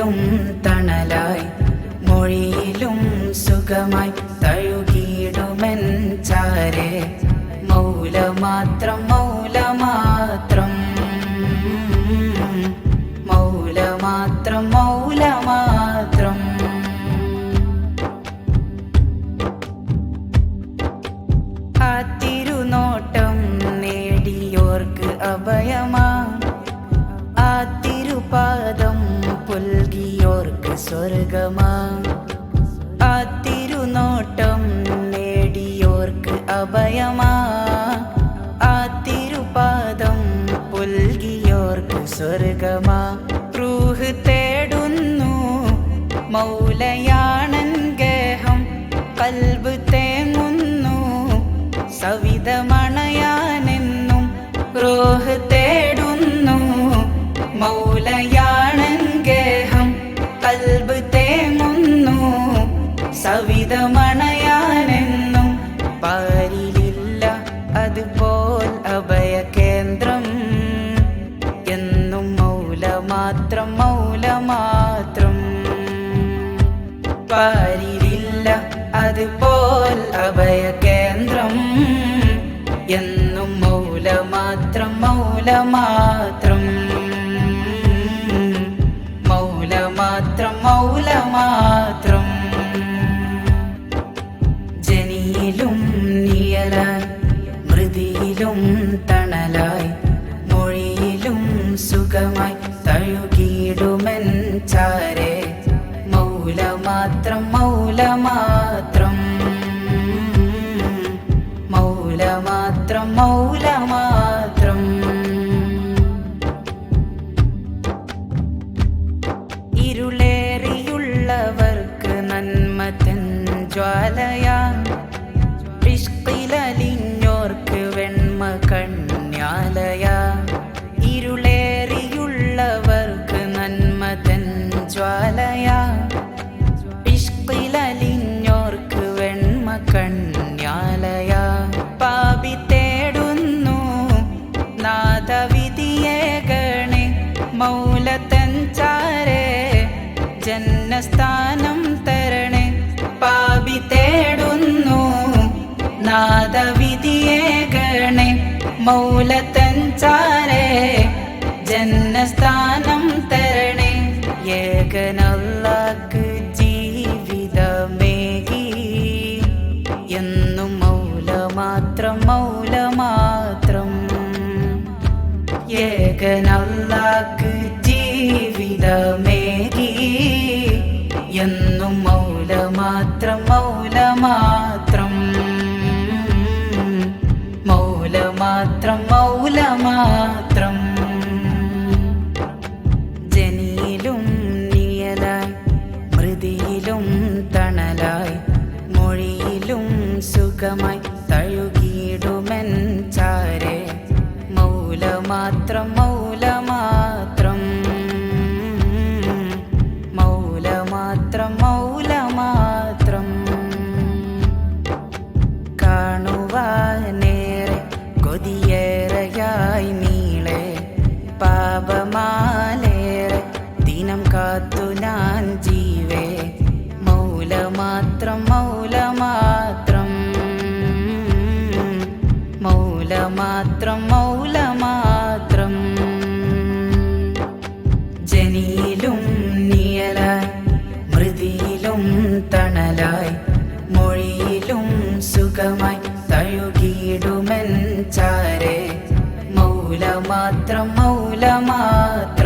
മൃതിയിലും തണലായി മൊഴിയിലും സുഖമായി തഴുകിയിടുമെൻ ചാരെ. മൗലമാത്രം മൗലമാത്രം മൗലമാത്രം മൗലമാത്രം. മൗല മാത്രം മൗല മാത്രം ആ തിരുനോട്ടം നേടിയോർക്ക് അഭയമാ സ്വർഗമാ. നേടിയോർക്ക് അഭയമാ. പുൽകിയോർക്ക് സ്വർഗമാ. തേടുന്നു മൗലയാണൻ ഗേഹം. കൽബ് തേങ്ങുന്നു സവിതമണയാനെന്നും മാത്രം. പാരിലില്ല അതുപോൽ അഭയ കേന്ദ്രം എന്നും മൗല മാത്രം മൗല മാത്രം മൗല മാത്രം മൗല മാത്രം ജനിയിലും നിയലായി ചാരെ. മൗല മാത്രം മൗല മാത്രം മൗല മാത്രം മൗല മാത്രം ഇരുളേറിയുള്ളവർക്ക് നന്മ തൻ ജ്വാലയാ. ഇഷ്കിലലിഞ്ഞോർക്ക് വെണ്മ കണ്യാലയാ. മൗലത്തൻ ചാരേ ജന്മസ്ഥാനം തരണേ പാപി തേടുന്നു നാദവിധിയേകണേ ഗണേ. ചാരേ ജന്മസ്ഥാനം തരണേ ഏകനല്ലാക്ക് ജീവിതമേകി. എന്നും മൗല മാത്രം മൗല മാത്രം ഏകനല്ലാക്ക് ജീവിതമേകി. എന്നും മൗല മാത്രം മൗല മാത്രം മൗല മാത്രം മൗല മാത്രം ജനിയിലും നീയലായി മൃതിയിലും തണലായി മൊഴിയിലും സുഖമായി മാത്രം മൗല മാത്രം മൗല മാത്രം മൗല മാത്രം കാണുവാനേറെ കൊതിയേറെയായി നീളെ. പാപമാലേറെ ദിനം കാത്തു ഞാൻ ജീവേ. മൗല മാത്രം മൗല മാത്രം മൗല മാത്രം മൗല തണലായി. മൊഴിയിലും സുഖമായി തഴുകിയിടുമെൻ ചാരേ. മൗല മാത്രം മൗല മാത്രം